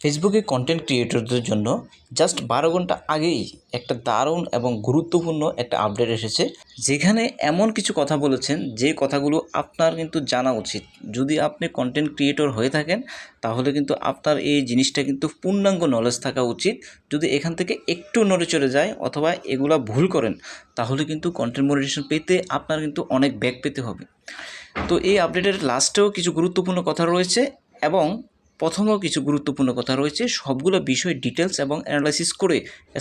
ফেসবুকে কন্টেন্ট ক্রিয়েটরদের জন্য জাস্ট বারো ঘণ্টা আগেই একটা দারুণ এবং গুরুত্বপূর্ণ একটা আপডেট এসেছে, যেখানে এমন কিছু কথা বলেছেন যে কথাগুলো আপনার কিন্তু জানা উচিত। যদি আপনি কন্টেন্ট ক্রিয়েটর হয়ে থাকেন, তাহলে কিন্তু আপনার এই জিনিসটা কিন্তু পূর্ণাঙ্গ নলেজ থাকা উচিত। যদি এখান থেকে একটু নড়ে চলে যায় অথবা এগুলা ভুল করেন, তাহলে কিন্তু কন্টেন্ট মনিটেশন পেতে আপনার কিন্তু অনেক ব্যাক পেতে হবে। তো এই আপডেটের লাস্টেও কিছু গুরুত্বপূর্ণ কথা রয়েছে এবং প্রথমেও কিছু গুরুত্বপূর্ণ কথা রয়েছে। সবগুলো বিষয় ডিটেলস এবং অ্যানালাইসিস করে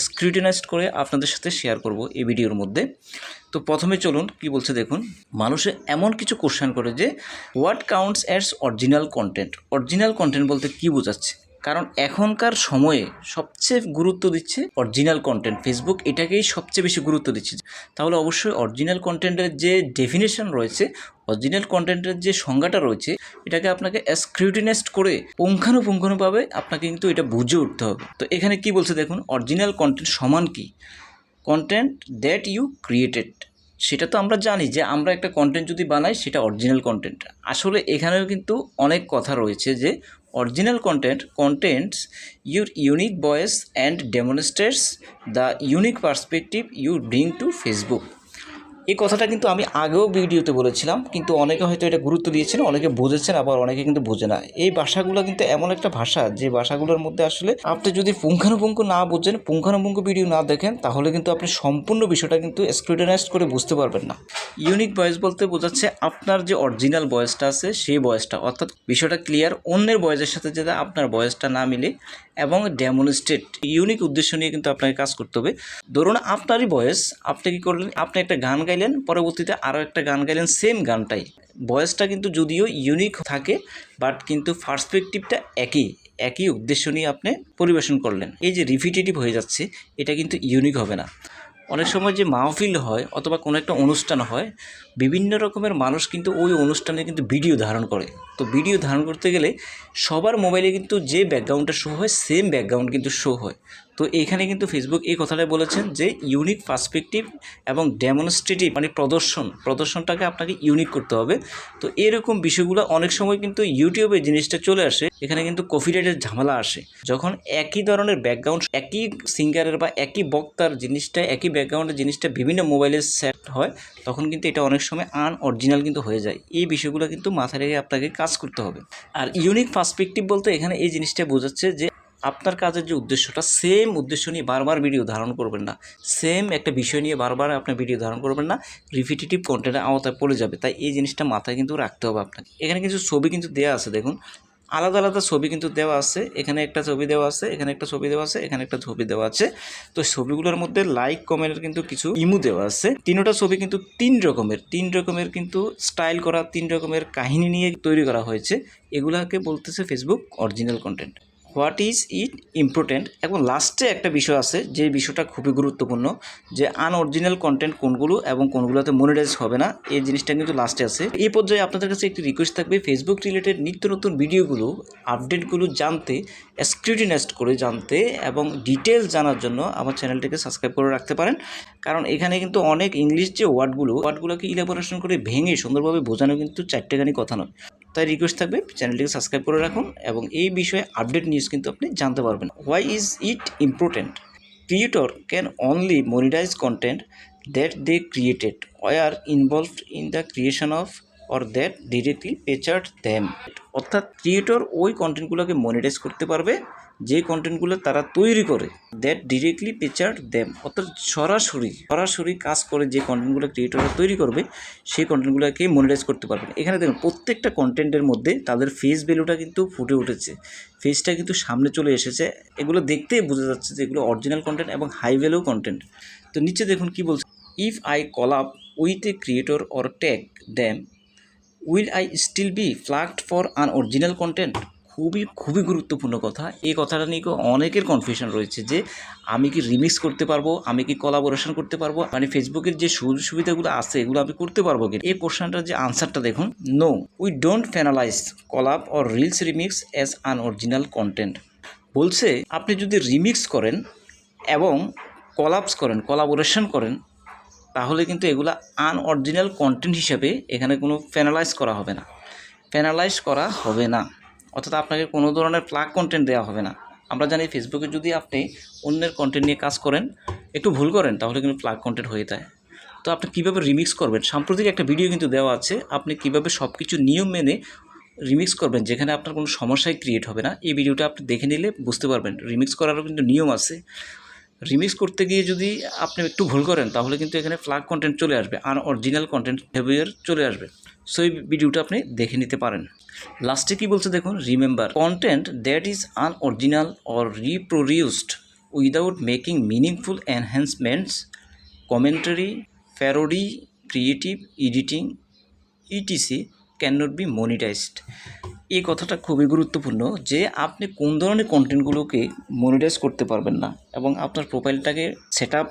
স্ক্রুটিনাইজড করে আপনাদের সাথে শেয়ার করব এই ভিডিওর মধ্যে। তো প্রথমে চলুন, কি বলছে দেখুন। মানুষে এমন কিছু কোশ্চেন করে যে what counts as original content original content বলতে কি বোঝাচ্ছে? কারণ এখনকার সময়ে সবচেয়ে গুরুত্ব দিচ্ছে অরিজিনাল কন্টেন্ট ফেসবুক এটাকেই সবচেয়ে বেশি গুরুত্ব দিচ্ছে। তাহলে অবশ্যই অরিজিনাল কন্টেন্টের যে ডেফিনেশন রয়েছে অরিজিনাল কন্টেন্টের যে সংজ্ঞাটা রয়েছে, এটাকে আপনাকে স্ক্রুটিনাইজড করে পুঙ্খানুপুঙ্খানুভাবে আপনাকে কিন্তু এটা বুঝে উঠতে হবে। তো এখানে কি বলছে দেখুন অরিজিনাল কন্টেন্ট সমান কি? কন্টেন্ট দ্যাট ইউ ক্রিয়েটেড সেটা তো আমরা জানি যে আমরা একটা কন্টেন্ট যদি বানাই, সেটা অরিজিনাল কন্টেন্ট আসলে এখানেও কিন্তু অনেক কথা রয়েছে যে original content contents your unique voice and demonstrates the unique perspective you bring to Facebook এই কথাটা কিন্তু আমি আগেও ভিডিওতে বলেছিলাম, কিন্তু অনেকে হয়তো এটা গুরুত্ব দিয়েছেন, অনেকে বুঝেছেন, আবার অনেকে কিন্তু বোঝে না। এই ভাষাগুলো কিন্তু এমন একটা ভাষা, যে ভাষাগুলোর মধ্যে আসলে আপনি যদি পুঙ্খানুপুঙ্খ না বুঝেন, পুঙ্খানুপুঙ্খ ভিডিও না দেখেন, তাহলে কিন্তু আপনি সম্পূর্ণ বিষয়টা কিন্তু স্ক্রুটিনাইজ করে বুঝতে পারবেন না। ইউনিক ভয়েস বলতে বোঝাচ্ছে আপনার যে অরিজিনাল ভয়েসটা আছে, সেই ভয়েসটা অর্থাৎ বিষয়টা ক্লিয়ার অন্যের ভয়েসের সাথে যাতে আপনার ভয়েসটা না মিলে এবং ডেমনস্ট্রেট ইউনিক উদ্দেশ্য নিয়ে কিন্তু আপনাকে কাজ করতে হবে। ধরুন আপনারই বয়স, আপনি কি করলেন? আপনি একটা গান গাইলেন, পরবর্তীতে আরও একটা গান গাইলেন সেম গানটাই। বয়সটা কিন্তু যদিও ইউনিক থাকে বাট কিন্তু পার্সপেকটিভটা একই একই উদ্দেশ্য নিয়ে আপনি পরিবেশন করলেন। এই যে রিপিটেটিভ হয়ে যাচ্ছে, এটা কিন্তু ইউনিক হবে না। অনেক সময় যে মাহফিল হয় অথবা কোনো একটা অনুষ্ঠান হয়, বিভিন্ন রকমের মানুষ কিন্তু ওই অনুষ্ঠানে কিন্তু ভিডিও ধারণ করে। তো ভিডিও ধারণ করতে গেলে সবার মোবাইলে কিন্তু যে ব্যাকগ্রাউন্ডটা শো হয় সেম ব্যাকগ্রাউন্ড কিন্তু শো হয়। তো এইখানে কিন্তু ফেসবুক এই কথাটাই বলেছেন যে ইউনিক পার্সপেক্টিভ এবং ডেমনস্ট্রেটিভ মানে প্রদর্শন, প্রদর্শনটাকে আপনাকে ইউনিক করতে হবে। তো এরকম বিষয়গুলো অনেক সময় কিন্তু ইউটিউবে জিনিসটা চলে আসে, এখানে কিন্তু কপিরাইটের ঝামেলা আসে। যখন একই ধরনের ব্যাকগ্রাউন্ড একই সিঙ্গারের বা একই বক্তার জিনিসটা, একই ব্যাকগ্রাউন্ডের জিনিসটা বিভিন্ন মোবাইলে সেট হয়, তখন কিন্তু এটা অনেক সময় আন অরিজিনাল কিন্তু হয়ে যায়। এই বিষয়গুলো কিন্তু মাথায় রেখে আপনাকে কাজ করতে হবে। আর ইউনিক পার্সপেক্টিভ বলতে এখানে এই জিনিসটা বোঝাচ্ছে যে আপনার কাজের যে উদ্দেশ্যটা সেম উদ্দেশ্য নিয়ে বারবার ভিডিও ধারণ করবেন না। সেম একটা বিষয় নিয়ে বারবার আপনি ভিডিও ধারণ করবেন না রিপিটেটিভ কন্টেন্টের আওতায় পড়ে যাবে। তাই এই জিনিসটা মাথায় কিন্তু রাখতে হবে আপনাকে। এখানে কিছু ছবি কিন্তু দেওয়া আছে, দেখুন। আলাদা আলাদা ছবি কিন্তু দেওয়া আছে। এখানে একটা ছবি দেওয়া আছে, এখানে একটা ছবি দেওয়া আছে, এখানে একটা ছবি দেওয়া আছে। তো ছবিগুলোর মধ্যে লাইক কমেন্টের কিন্তু কিছু ইমু দেওয়া আছে। তিনটা ছবি কিন্তু তিন রকমের তিন রকমের কিন্তু স্টাইল করা, তিন রকমের কাহিনী নিয়ে তৈরি করা হয়েছে। এগুলাকে বলতেছে Facebook original content what is it important? এবং লাস্টে একটা বিষয় আছে, যে বিষয়টা খুবই গুরুত্বপূর্ণ, যে আনঅরিজিনাল কন্টেন্ট কোনগুলো এবং কোনগুলোতে মনিটাইজ হবে না, এই জিনিসটা কিন্তু লাস্টে আছে। এই পর্যায়ে আপনাদের কাছে একটি রিকোয়েস্ট থাকবে ফেসবুক রিলেটেড নিত্য নতুন ভিডিওগুলো আপডেটগুলো জানতে স্ক্রুটিনাইজড করে জানতে এবং ডিটেলস জানার জন্য আমার চ্যানেলটিকে সাবস্ক্রাইব করে রাখতে পারেন। কারণ এখানে কিন্তু অনেক ইংলিশ যে ওয়ার্ডগুলো ওয়ার্ডগুলোকে ইলাবোরেশন করে ভেঙে সুন্দরভাবে বোঝানো কিন্তু চারটেখানি কথা নয়। তাই রিকোয়েস্ট থাকবে চ্যানেলটিকে সাবস্ক্রাইব করে রাখুন এবং এই বিষয়ে আপডেট নিউজ কিন্তু আপনি জানতে পারবেন। Why is it important creator can only monetize content that they created are involved in the creation of or that directly featured them অর্থাৎ ক্রিয়েটর ওই কন্টেন্টগুলোকে মনিটাইজ করতে পারবে যে কন্টেন্টগুলো তারা তৈরি করে দ্যাট ডিরেক্টলি পেচার্ড দ্যাম অর্থাৎ সরাসরি সরাসরি কাজ করে যে কন্টেন্টগুলো ক্রিয়েটররা তৈরি করবে, সেই কন্টেন্টগুলোকে মনিটাইজ করতে পারবেন। এখানে দেখুন, প্রত্যেকটা কন্টেন্টের মধ্যে তাদের ফেস ভ্যালুটা কিন্তু ফুটে উঠেছে। ফেসটা কিন্তু সামনে চলে এসেছে। এগুলো দেখতেই বোঝা যাচ্ছে যে এগুলো অরিজিনাল কন্টেন্ট এবং হাই ভ্যালু কন্টেন্ট তো নিচে দেখুন কি বলছে if I collab with a creator or tag them will I still be flagged for unoriginal content খুবই খুবই গুরুত্বপূর্ণ কথা। এই কথাটা নিয়ে অনেকের কনফিউশন রয়েছে যে, আমি কি রিমিক্স করতে পারব? আমি কি কোলাবোরেশন করতে পারব? মানে ফেসবুকের যে সুযোগ সুবিধাগুলো আছে, এগুলো আমি করতে পারব কি এই কোশ্চেনটার যে আনসারটা দেখুন no we don't penalize collab or reels remix as unoriginal content বলছে, আপনি যদি রিমিক্স করেন এবং কলাপস করেন কোলাবোরেশন করেন, তাহলে কিন্তু এগুলো আনঅরিজিনাল কন্টেন্ট হিসেবে এখানে কোনো ফ্যানালাইজ করা হবে না। ফ্যানালাইজ করা হবে না। অর্থাৎ আপনাকে কোনো ধরনের প্লাগ কন্টেন্ট দেওয়া হবে না। আমরা জানি ফেসবুকে যদি আপনি অন্যের কন্টেন্ট নিয়ে কাজ করেন, একটু ভুল করেন, তাহলে কিন্তু প্লাগ কন্টেন্ট হয়ে যায়। তো আপনি কীভাবে রিমিক্স করবেন? সাম্প্রতিক একটা ভিডিও কিন্তু দেওয়া আছে, আপনি কীভাবে সব কিছু নিয়ম মেনে রিমিক্স করবেন, যেখানে আপনার কোনো সমস্যাই ক্রিয়েট হবে না। এই ভিডিওটা আপনি দেখে নিলে বুঝতে পারবেন রিমিক্স করারও কিন্তু নিয়ম আছে। রিমিক্স করতে গিয়ে যদি আপনি একটু ভুল করেন, তাহলে কিন্তু এখানে ফ্লাগ কন্টেন্ট চলে আসবে, আর অরিজিনাল কন্টেন্ট বিহেভিয়ার চলে আসবে। সো এই ভিডিওটা আপনি দেখে নিতে পারেন। লাস্টে কি বলছে দেখুন? Remember content that is unoriginal or reproduced without making meaningful enhancements commentary parody creative editing etc can not be monetized এই কথাটা খুবই গুরুত্বপূর্ণ যে আপনি কোন ধরনের কন্টেন্টগুলোকে মনিটাইজ করতে পারবেন না এবং আপনার প্রোফাইলটাকে সেট আপ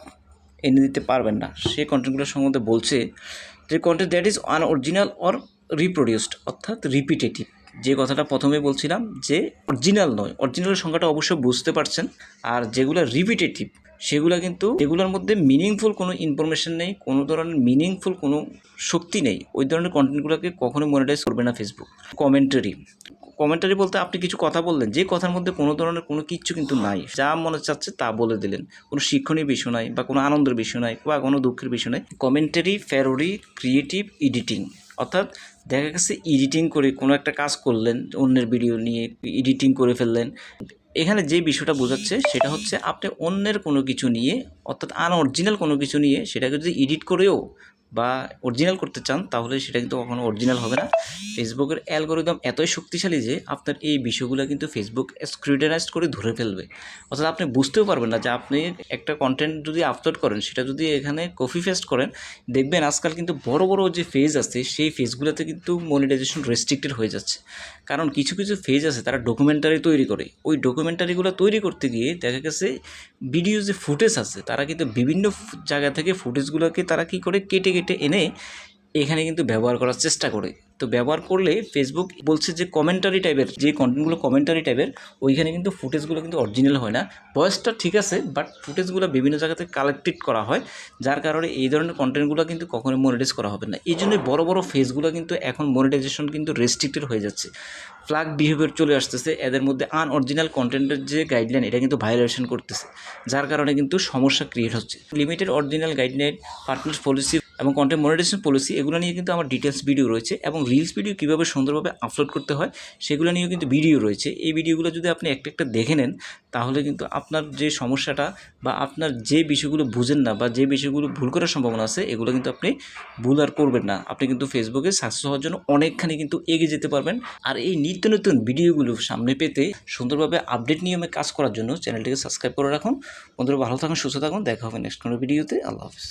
এনে দিতে পারবেন না। সেই কন্টেন্টগুলোর সম্বন্ধে বলছে যে content that is unoriginal or reproduced অর্থাৎ রিপিটেটিভ যে কথাটা প্রথমে বলছিলাম যে অরিজিনাল নয় অরিজিনালের সংখ্যাটা অবশ্যই বুঝতে পারছেন। আর যেগুলো রিপিটেটিভ সেগুলো কিন্তু এগুলোর মধ্যে মিনিংফুল কোনো ইনফরমেশন নেই, কোনো ধরনের মিনিংফুল কোনো শক্তি নেই। ওই ধরনের কন্টেন্টগুলোকে কখনো মনিটাইজ করবে না ফেসবুক কমেন্টারি কমেন্টারি বলতে আপনি কিছু কথা বললেন, যে কথার মধ্যে কোনো ধরনের কোনো কিচ্ছু কিন্তু নাই। যা মনে চাচ্ছে তা বলে দিলেন। কোনো শিক্ষণীয় বিষয় নাই বা কোনো আনন্দের বিষয় নাই বা কোনো দুঃখের বিষয় নাই। কমেন্টারি ফ্যারোডি ক্রিয়েটিভ এডিটিং অর্থাৎ দেখা গেছে এডিটিং করে কোনো একটা কাজ করলেন, অন্যের ভিডিও নিয়ে এডিটিং করে ফেললেন। এখানে যে বিষয়টা বোঝাচ্ছে সেটা হচ্ছে আপনি অন্যের কোনো কিছু নিয়ে, অর্থাৎ আনঅরিজিনাল কোনো কিছু নিয়ে সেটাকে যদি এডিট করেও বা অরিজিনাল করতে চান, তাহলে সেটা কিন্তু কখনো অরিজিনাল হবে না। ফেসবুকের অ্যালগোরিদম এতই শক্তিশালী যে, আপনার এই বিষয়গুলো কিন্তু ফেসবুক স্ক্রুটানাইজ করে ধরে ফেলবে। অর্থাৎ আপনি বুঝতেও পারবেন না যে, আপনি একটা কন্টেন্ট যদি আপলোড করেন, সেটা যদি এখানে কপি পেস্ট করেন, দেখবেন আজকাল কিন্তু বড় বড় যে ফেজ আছে, সেই ফেজগুলোতে কিন্তু মনিটাইজেশন রেস্ট্রিক্টেড হয়ে যাচ্ছে। কারণ কিছু কিছু ফেজ আছে, তারা ডকুমেন্টারি তৈরি করে। ওই ডকুমেন্টারিগুলো তৈরি করতে গিয়ে দেখা গেছে ভিডিও যে ফুটেজ আছে, তারা কিন্তু বিভিন্ন জায়গা থেকে ফুটেজগুলোকে তারা কী করে কেটে কেটে এনে এখানে কিন্তু ব্যবহার করার চেষ্টা করে। তো ব্যবহার করলে ফেসবুক বলছে যে কমেন্টারি টাইপের যে কন্টেন্টগুলো কমেন্টারি টাইপের ওইখানে কিন্তু ফুটেজগুলো কিন্তু অরিজিনাল হয় না। ভয়েসটা ঠিক আছে বাট ফুটেজগুলো বিভিন্ন জায়গাতে কালেক্টেড করা হয়, যার কারণে এই ধরনের কন্টেন্টগুলো কিন্তু কখনোই মনিটাইজ করা হবে না। এই জন্য বড় বড় ফেসগুলো কিন্তু এখন মনিটাইজেশন কিন্তু রেস্ট্রিক্টেড হয়ে যাচ্ছে। ফ্লাগ বিহেভিয়ার চলে আসতেছে, এদের মধ্যে আনঅরিজিনাল কন্টেন্টের যে গাইডলাইন এটা কিন্তু ভায়োলেশন করতেছে, যার কারণে কিন্তু সমস্যা ক্রিয়েট হচ্ছে। Limited original guideline partner policy এবং কন্টেন্ট মনিটাইজেশন পলিসি এগুলো নিয়ে কিন্তু আমার ডিটেলস ভিডিও রয়েছে এবং রিলস ভিডিও কীভাবে সুন্দরভাবে আপলোড করতে হয়, সেগুলো নিয়েও কিন্তু ভিডিও রয়েছে। এই ভিডিওগুলো যদি আপনি একটা একটা দেখে নেন, তাহলে কিন্তু আপনার যে সমস্যাটা বা আপনার যে বিষয়গুলো বুঝেন না বা যে বিষয়গুলো ভুল করার সম্ভাবনা আছে, এগুলো কিন্তু আপনি ভুল আর করবেন না। আপনি কিন্তু ফেসবুকে সাকসেস হওয়ার জন্য অনেকখানি কিন্তু এগিয়ে যেতে পারবেন। আর এই নিত্য নতুন ভিডিওগুলো সামনে পেতে সুন্দরভাবে আপডেট নিয়মে কাজ করার জন্য চ্যানেলটিকে সাবস্ক্রাইব করে রাখুন। বন্ধুরা, ভালো থাকুন, সুস্থ থাকুন। দেখা হবে নেক্সট কোনো ভিডিওতে আল্লাহ হাফিজ।